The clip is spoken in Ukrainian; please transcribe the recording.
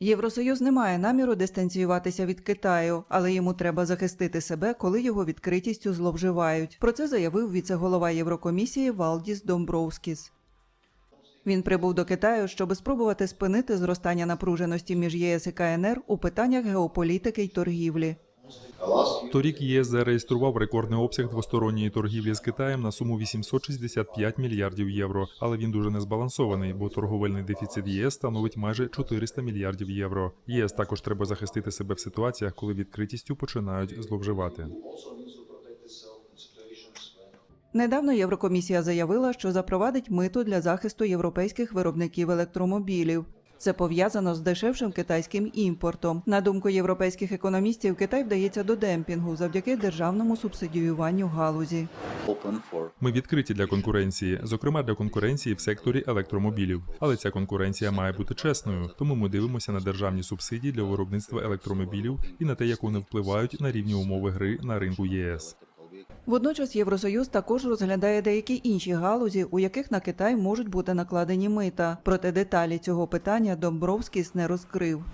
Євросоюз не має наміру дистанціюватися від Китаю, але йому треба захистити себе, коли його відкритістю зловживають. Про це заявив віце-голова Єврокомісії Валдіс Домбровскіс. Він прибув до Китаю, щоб спробувати спинити зростання напруженості між ЄС і КНР у питаннях геополітики й торгівлі. Торік ЄС зареєстрував рекордний обсяг двосторонньої торгівлі з Китаєм на суму 865 мільярдів євро, але він дуже незбалансований, бо торговельний дефіцит ЄС становить майже 400 мільярдів євро. ЄС також треба захистити себе в ситуаціях, коли відкритістю починають зловживати. Недавно Єврокомісія заявила, що запровадить мито для захисту європейських виробників електромобілів. Це пов'язано з дешевшим китайським імпортом. На думку європейських економістів, Китай вдається до демпінгу завдяки державному субсидіюванню галузі. Ми відкриті для конкуренції, зокрема для конкуренції в секторі електромобілів. Але ця конкуренція має бути чесною, тому ми дивимося на державні субсидії для виробництва електромобілів і на те, як вони впливають на рівні умови гри на ринку ЄС. Водночас Євросоюз також розглядає деякі інші галузі, у яких на Китай можуть бути накладені мита. Проте деталі цього питання Домбровський не розкрив.